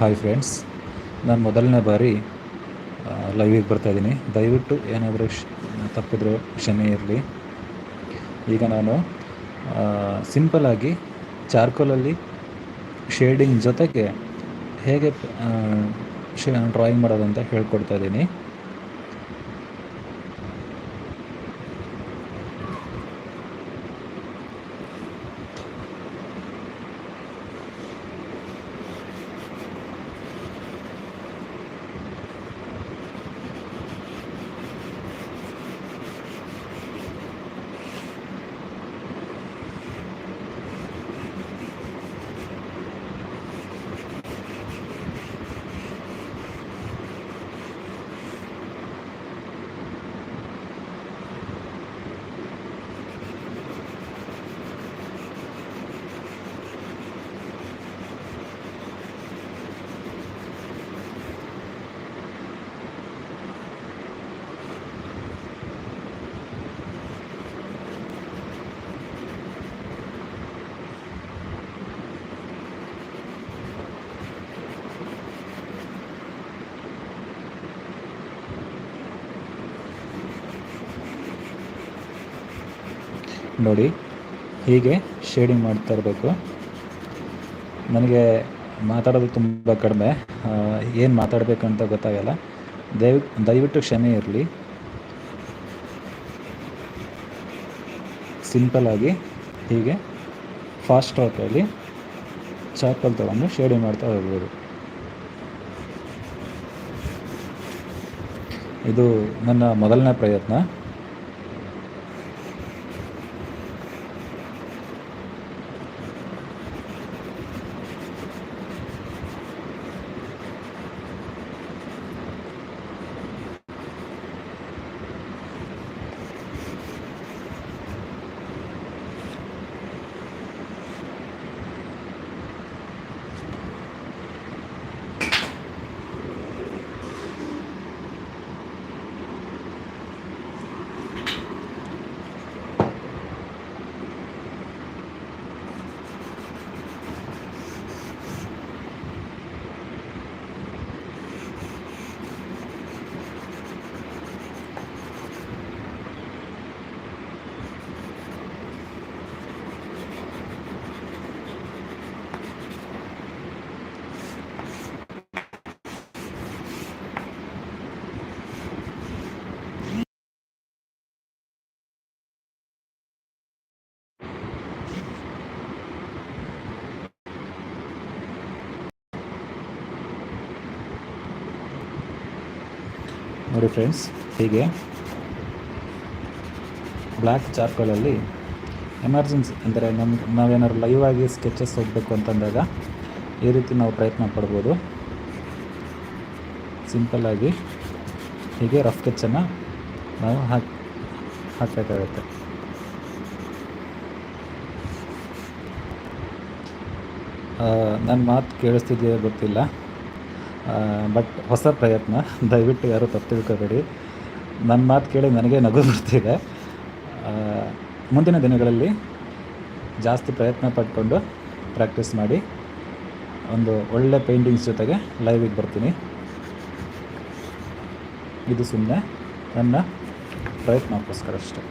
Hi friends ನಾನು ಮೊದಲನೇ ಬಾರಿ ಲೈವಿಗೆ ಬರ್ತಾಯಿದ್ದೀನಿ ದಯವಿಟ್ಟು ಏನಾದರೂ ತಪ್ಪಿದ್ರು ಕ್ಷಮೆ ಇರಲಿ. ಈಗ ನಾನು ಸಿಂಪಲಾಗಿ ಚಾರ್ಕೋಲಲ್ಲಿ ಶೇಡಿಂಗ್ ಜೊತೆಗೆ ಹೇಗೆ ಡ್ರಾಯಿಂಗ್ ಮಾಡೋದಂತ ಹೇಳ್ಕೊಡ್ತಾ ಇದ್ದೀನಿ. ನೋಡಿ ಹೀಗೆ ಶೇಡಿಂಗ್ ಮಾಡ್ತಾ ಇರಬೇಕು. ನನಗೆ ಮಾತಾಡೋದು ತುಂಬ ಕಡಿಮೆ. ಏನು ಮಾತಾಡಬೇಕು ಅಂತ ಗೊತ್ತಾಗಲ್ಲ. ದಯವಿ, ದಯವಿಟ್ಟು ಕ್ಷಮೆ ಇರಲಿ. ಸಿಂಪಲ್ಲಾಗಿ ಹೀಗೆ ಫಾಸ್ಟ್ ಸ್ಟ್ರಾಕಲ್ಲಿ ಚಾಕಲ್ ತೊಗೊಂಡು ಶೇಡಿಂಗ್ ಮಾಡ್ತಾ ಹೋಗ್ಬೋದು. ಇದು ನನ್ನ ಮೊದಲನೇ ಪ್ರಯತ್ನ. ನೋಡಿ ಫ್ರೆಂಡ್ಸ್ ಹೀಗೆ. ಬ್ಲ್ಯಾಕ್ ಚಾರ್ಕಲಲ್ಲಿ ಎಮರ್ಜೆನ್ಸಿ ಅಂದರೆ ನಮ್ಮ ನಾವೇನಾದ್ರು ಲೈವ್ ಆಗಿ ಸ್ಕೆಚಸ್ ಹೋಗಬೇಕು ಅಂತಂದಾಗ ಈ ರೀತಿ ನಾವು ಪ್ರಯತ್ನ ಪಡ್ಬೋದು. ಸಿಂಪಲ್ಲಾಗಿ ಹೀಗೆ ರಫ್ ಸ್ಕೆಚನ್ನು ನಾವು ಹಾಕಿ, ಹಾಕಬೇಕಾಗುತ್ತೆ. ನನ್ನ ಮಾತು ಕೇಳಿಸ್ತಿದೆಯೋ ಗೊತ್ತಿಲ್ಲ. ಬಟ್ ಹೊಸ ಪ್ರಯತ್ನ. ದಯವಿಟ್ಟು ಯಾರೂ ತಪ್ಪು ತಿಳ್ಕೋಬೇಡಿ. ನನ್ನ ಮಾತು ಕೇಳಿ ನನಗೆ ನಗು ಬರ್ತಿದೆ. ಮುಂದಿನ ದಿನಗಳಲ್ಲಿ ಜಾಸ್ತಿ ಪ್ರಯತ್ನ ಪಟ್ಕೊಂಡು ಪ್ರಾಕ್ಟೀಸ್ ಮಾಡಿ. ಒಂದು ಒಳ್ಳೆ ಪೇಂಟಿಂಗ್ಸ್ ಜೊತೆಗೆ ಲೈವಿಗೆ ಬರ್ತೀನಿ. ಇದು ಸುಮ್ಮನೆ ನನ್ನ ಪ್ರಯತ್ನಕ್ಕೋಸ್ಕರ ಅಷ್ಟೇ.